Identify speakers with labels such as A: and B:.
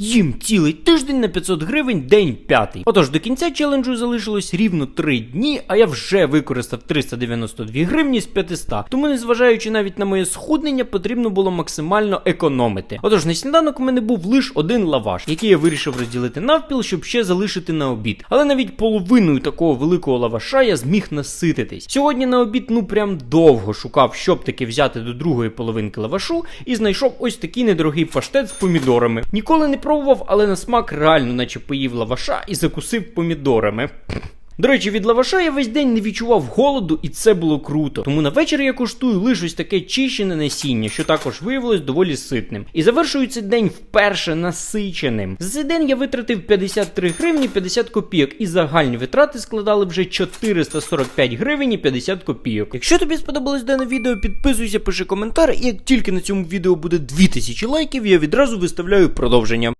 A: Їм цілий тиждень на 500 гривень, день п'ятий. Отож, до кінця челенджу залишилось рівно 3 дні, а я вже використав 392 гривні з 500. Тому, незважаючи навіть на моє схуднення, потрібно було максимально економити. Отож, на сніданок у мене був лише один лаваш, який я вирішив розділити навпіл, щоб ще залишити на обід. Але навіть половиною такого великого лаваша я зміг насититись. Сьогодні на обід ну прям довго шукав, щоб таки взяти до другої половинки лавашу, і знайшов ось такий недорогий паштет з помідорами. Ніколи не пробував, але на смак реально, наче поїв лаваша і закусив помідорами. До речі, від лаваша я весь день не відчував голоду, і це було круто. Тому на вечір я коштую лише ось таке чищене насіння, що також виявилось доволі ситним. І завершую цей день вперше насиченим. За цей день я витратив 53 гривні 50 копійок, і загальні витрати складали вже 445 гривень і 50 копійок. Якщо тобі сподобалось дане відео, підписуйся, пиши коментар, і як тільки на цьому відео буде 2000 лайків, я відразу виставляю продовження.